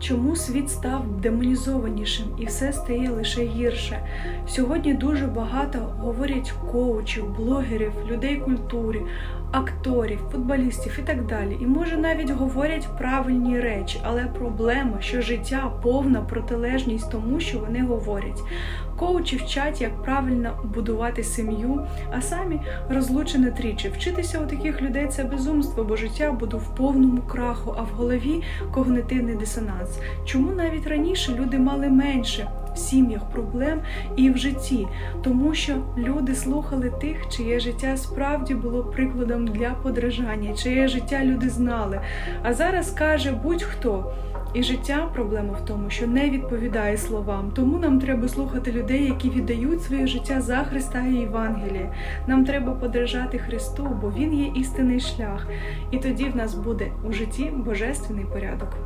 Чому світ став демонізованішим і все стає лише гірше? Сьогодні дуже багато говорять коучів, блогерів, людей культури, акторів, футболістів і так далі. І може навіть говорять правильні речі, але проблема, що життя повна протилежність тому, що вони говорять. Коучі вчать, як правильно будувати сім'ю, а самі розлучені тричі. Вчитися у таких людей це безумство, бо життя буде в повному краху, а в голові когнитивний дисонанс. Чому навіть раніше люди мали менше в сім'ях проблем і в житті? Тому що люди слухали тих, чиє життя справді було прикладом для подражання, чиє життя люди знали. А зараз каже будь-хто. І життя проблема в тому, що не відповідає словам. Тому нам треба слухати людей, які віддають своє життя за Христа і Євангеліє. Нам треба подражати Христу, бо Він є істинний шлях. І тоді в нас буде у житті божественний порядок.